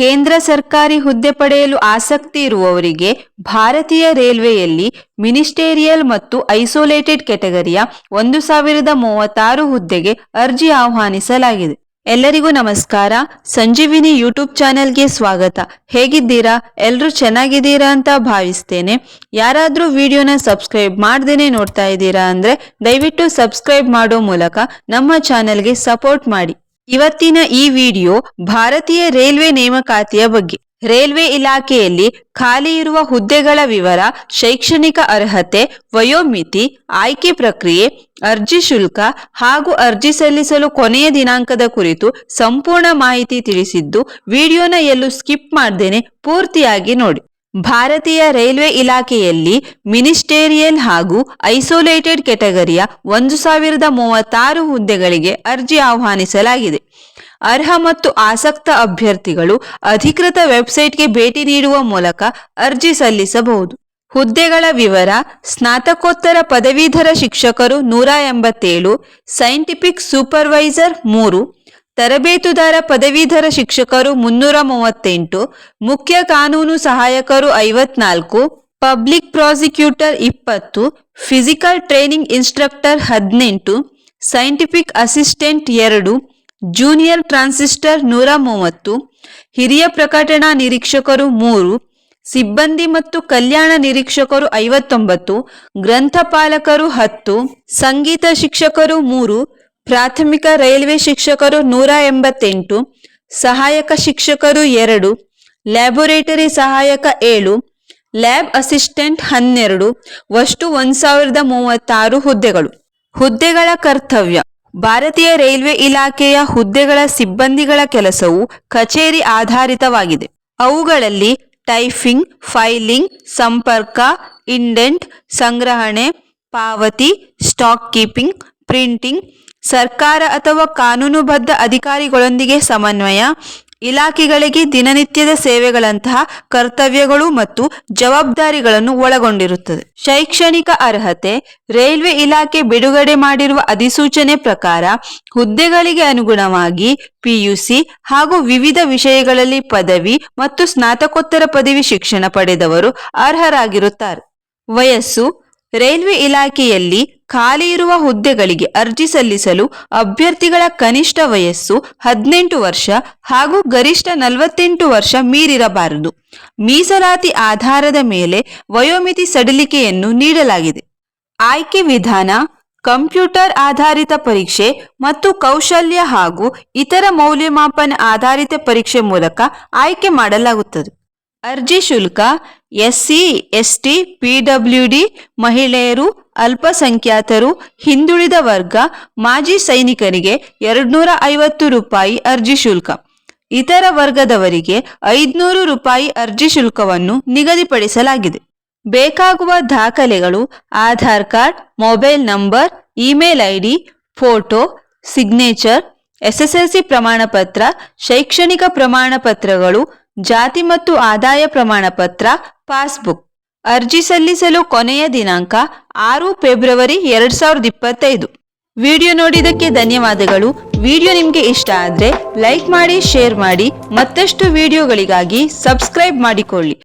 ಕೇಂದ್ರ ಸರ್ಕಾರಿ ಹುದ್ದೆ ಪಡೆಯಲು ಆಸಕ್ತಿ ಇರುವವರಿಗೆ ಭಾರತೀಯ ರೈಲ್ವೆಯಲ್ಲಿ ಮಿನಿಸ್ಟೇರಿಯಲ್ ಮತ್ತು ಐಸೋಲೇಟೆಡ್ ಕೆಟಗರಿಯ ಒಂದು ಸಾವಿರದ ಮೂವತ್ತಾರು ಹುದ್ದೆಗೆ ಅರ್ಜಿ ಆಹ್ವಾನಿಸಲಾಗಿದೆ. ಎಲ್ಲರಿಗೂ ನಮಸ್ಕಾರ. ಸಂಜೀವಿನಿ ಯೂಟ್ಯೂಬ್ ಚಾನೆಲ್ಗೆ ಸ್ವಾಗತ. ಹೇಗಿದ್ದೀರಾ? ಎಲ್ಲರೂ ಚೆನ್ನಾಗಿದ್ದೀರಾ ಅಂತ ಭಾವಿಸ್ತೇನೆ. ಯಾರಾದರೂ ವಿಡಿಯೋನ ಸಬ್ಸ್ಕ್ರೈಬ್ ಮಾಡ್ದೇನೆ ನೋಡ್ತಾ ಇದ್ದೀರಾ ಅಂದ್ರೆ ದಯವಿಟ್ಟು ಸಬ್ಸ್ಕ್ರೈಬ್ ಮಾಡೋ ಮೂಲಕ ನಮ್ಮ ಚಾನೆಲ್ಗೆ ಸಪೋರ್ಟ್ ಮಾಡಿ. ಇವತ್ತಿನ ಈ ವಿಡಿಯೋ ಭಾರತೀಯ ರೈಲ್ವೆ ನೇಮಕಾತಿಯ ಬಗ್ಗೆ. ರೈಲ್ವೆ ಇಲಾಖೆಯಲ್ಲಿ ಖಾಲಿ ಇರುವ ಹುದ್ದೆಗಳ ವಿವರ, ಶೈಕ್ಷಣಿಕ ಅರ್ಹತೆ, ವಯೋಮಿತಿ, ಆಯ್ಕೆ ಪ್ರಕ್ರಿಯೆ, ಅರ್ಜಿ ಶುಲ್ಕ ಹಾಗೂ ಅರ್ಜಿ ಸಲ್ಲಿಸಲು ಕೊನೆಯ ದಿನಾಂಕದ ಕುರಿತು ಸಂಪೂರ್ಣ ಮಾಹಿತಿ ತಿಳಿಸಿದ್ದು, ವಿಡಿಯೋನ ಎಲ್ಲೂ ಸ್ಕಿಪ್ ಮಾಡ್ದೇನೆ ಪೂರ್ತಿಯಾಗಿ ನೋಡಿ. ಭಾರತೀಯ ರೈಲ್ವೆ ಇಲಾಖೆಯಲ್ಲಿ ಮಿನಿಸ್ಟೇರಿಯಲ್ ಹಾಗೂ ಐಸೋಲೇಟೆಡ್ ಕೆಟಗರಿಯ ಒಂದು ಸಾವಿರದ ಮೂವತ್ತಾರು ಹುದ್ದೆಗಳಿಗೆ ಅರ್ಜಿ ಆಹ್ವಾನಿಸಲಾಗಿದೆ. ಅರ್ಹ ಮತ್ತು ಆಸಕ್ತ ಅಭ್ಯರ್ಥಿಗಳು ಅಧಿಕೃತ ವೆಬ್ಸೈಟ್ಗೆ ಭೇಟಿ ನೀಡುವ ಮೂಲಕ ಅರ್ಜಿ ಸಲ್ಲಿಸಬಹುದು. ಹುದ್ದೆಗಳ ವಿವರ, ಸ್ನಾತಕೋತ್ತರ ಪದವೀಧರ ಶಿಕ್ಷಕರು ನೂರ ಎಂಬತ್ತೇಳು, ಸೈಂಟಿಫಿಕ್ ಸೂಪರ್ವೈಸರ್ ಮೂರು ತರಬೇತುದಾರ ಪದವೀಧರ ಶಿಕ್ಷಕರು ಮುನ್ನೂರ ಮೂವತ್ತೆಂಟು, ಮುಖ್ಯ ಕಾನೂನು ಸಹಾಯಕರು ಐವತ್ನಾಲ್ಕು, ಪಬ್ಲಿಕ್ ಪ್ರಾಸಿಕ್ಯೂಟರ್ ಇಪ್ಪತ್ತು, ಫಿಸಿಕಲ್ ಟ್ರೈನಿಂಗ್ ಇನ್ಸ್ಟ್ರಕ್ಟರ್ ಹದಿನೆಂಟು, ಸೈಂಟಿಫಿಕ್ ಅಸಿಸ್ಟೆಂಟ್ ಎರಡು, ಜೂನಿಯರ್ ಟ್ರಾನ್ಸಿಸ್ಟರ್ ನೂರ ಮೂವತ್ತು, ಹಿರಿಯ ಪ್ರಕಟಣಾ ನಿರೀಕ್ಷಕರು ಮೂರು, ಸಿಬ್ಬಂದಿ ಮತ್ತು ಕಲ್ಯಾಣ ನಿರೀಕ್ಷಕರು ಐವತ್ತೊಂಬತ್ತು, ಗ್ರಂಥಪಾಲಕರು ಹತ್ತು, ಸಂಗೀತ ಶಿಕ್ಷಕರು ಮೂರು ಪ್ರಾಥಮಿಕ ರೈಲ್ವೆ ಶಿಕ್ಷಕರು ನೂರ ಎಂಬತ್ತೆಂಟು, ಸಹಾಯಕ ಶಿಕ್ಷಕರು ಎರಡು, ಲ್ಯಾಬೊರೇಟರಿ ಸಹಾಯಕ ಏಳು, ಲ್ಯಾಬ್ ಅಸಿಸ್ಟೆಂಟ್ ಹನ್ನೆರಡು ಒಷ್ಟು ಒಂದು ಸಾವಿರದ ಮೂವತ್ತಾರು ಹುದ್ದೆಗಳು. ಹುದ್ದೆಗಳ ಕರ್ತವ್ಯ. ಭಾರತೀಯ ರೈಲ್ವೆ ಇಲಾಖೆಯ ಹುದ್ದೆಗಳ ಸಿಬ್ಬಂದಿಗಳ ಕೆಲಸವು ಕಚೇರಿ ಆಧಾರಿತವಾಗಿದೆ. ಅವುಗಳಲ್ಲಿ ಟೈಪಿಂಗ್, ಫೈಲಿಂಗ್, ಸಂಪರ್ಕ, ಇಂಡೆಂಟ್, ಸಂಗ್ರಹಣೆ, ಪಾವತಿ ಸ್ಟಾಕ್ ಕೀಪಿಂಗ್ ಪ್ರಿಂಟಿಂಗ್ ಸರ್ಕಾರ ಅಥವಾ ಕಾನೂನುಬದ್ಧ ಅಧಿಕಾರಿಗಳೊಂದಿಗೆ ಸಮನ್ವಯ, ಇಲಾಖೆಗಳಿಗೆ ದಿನನಿತ್ಯದ ಸೇವೆಗಳಂತಹ ಕರ್ತವ್ಯಗಳು ಮತ್ತು ಜವಾಬ್ದಾರಿಗಳನ್ನು ಒಳಗೊಂಡಿರುತ್ತದೆ. ಶೈಕ್ಷಣಿಕ ಅರ್ಹತೆ, ರೈಲ್ವೆ ಇಲಾಖೆ ಬಿಡುಗಡೆ ಮಾಡಿರುವ ಅಧಿಸೂಚನೆ ಪ್ರಕಾರ ಹುದ್ದೆಗಳಿಗೆ ಅನುಗುಣವಾಗಿ ಪಿಯುಸಿ ಹಾಗೂ ವಿವಿಧ ವಿಷಯಗಳಲ್ಲಿ ಪದವಿ ಮತ್ತು ಸ್ನಾತಕೋತ್ತರ ಪದವಿ ಶಿಕ್ಷಣ ಪಡೆದವರು ಅರ್ಹರಾಗಿರುತ್ತಾರೆ. ವಯಸ್ಸು ರೈಲ್ವೆ ಇಲಾಖೆಯಲ್ಲಿ ಖಾಲಿ ಇರುವ ಹುದ್ದೆಗಳಿಗೆ ಅರ್ಜಿ ಸಲ್ಲಿಸಲು ಅಭ್ಯರ್ಥಿಗಳ ಕನಿಷ್ಠ ವಯಸ್ಸು ಹದಿನೆಂಟು ವರ್ಷ ಹಾಗೂ ಗರಿಷ್ಠ ನಲವತ್ತೆಂಟು ವರ್ಷ ಮೀರಿರಬಾರದು. ಮೀಸಲಾತಿ ಆಧಾರದ ಮೇಲೆ ವಯೋಮಿತಿ ಸಡಿಲಿಕೆಯನ್ನು ನೀಡಲಾಗಿದೆ. ಆಯ್ಕೆ ವಿಧಾನ, ಕಂಪ್ಯೂಟರ್ ಆಧಾರಿತ ಪರೀಕ್ಷೆ ಮತ್ತು ಕೌಶಲ್ಯ ಹಾಗೂ ಇತರ ಮೌಲ್ಯಮಾಪನ ಆಧಾರಿತ ಪರೀಕ್ಷೆ ಮೂಲಕ ಆಯ್ಕೆ ಮಾಡಲಾಗುತ್ತದೆ. ಅರ್ಜಿ ಶುಲ್ಕ ಎಸ್ಸಿ, ಎಸ್ಟಿ, ಪಿಡಬ್ಲ್ಯೂಡಿ ಮಹಿಳೆಯರು, ಅಲ್ಪಸಂಖ್ಯಾತರು, ಹಿಂದುಳಿದ ವರ್ಗ, ಮಾಜಿ ಸೈನಿಕರಿಗೆ ಎರಡ್ನೂರ ಐವತ್ತು ರೂಪಾಯಿ ಅರ್ಜಿ ಶುಲ್ಕ. ಇತರ ವರ್ಗದವರಿಗೆ ಐದುನೂರು ರೂಪಾಯಿ ಅರ್ಜಿ ಶುಲ್ಕವನ್ನು ನಿಗದಿಪಡಿಸಲಾಗಿದೆ. ಬೇಕಾಗುವ ದಾಖಲೆಗಳು, Aadhaar card, mobile number, email ID, photo, signature, SSLC ಪ್ರಮಾಣಪತ್ರ, ಶೈಕ್ಷಣಿಕ ಪ್ರಮಾಣ ಪತ್ರಗಳು ಜಾತಿ ಮತ್ತು ಆದಾಯ ಪ್ರಮಾಣ ಪತ್ರ, ಪಾಸ್ಬುಕ್. ಅರ್ಜಿ ಸಲ್ಲಿಸಲು ಕೊನೆಯ ದಿನಾಂಕ ಆರು ಫೆಬ್ರವರಿ ಎರಡ್ ಸಾವಿರದ ಇಪ್ಪತ್ತೈದು. ವಿಡಿಯೋ ನೋಡಿದ್ದಕ್ಕೆ ಧನ್ಯವಾದಗಳು. ವಿಡಿಯೋ ನಿಮಗೆ ಇಷ್ಟ ಆದರೆ ಲೈಕ್ ಮಾಡಿ, ಶೇರ್ ಮಾಡಿ, ಮತ್ತಷ್ಟು ವಿಡಿಯೋಗಳಿಗಾಗಿ ಸಬ್ಸ್ಕ್ರೈಬ್ ಮಾಡಿಕೊಳ್ಳಿ.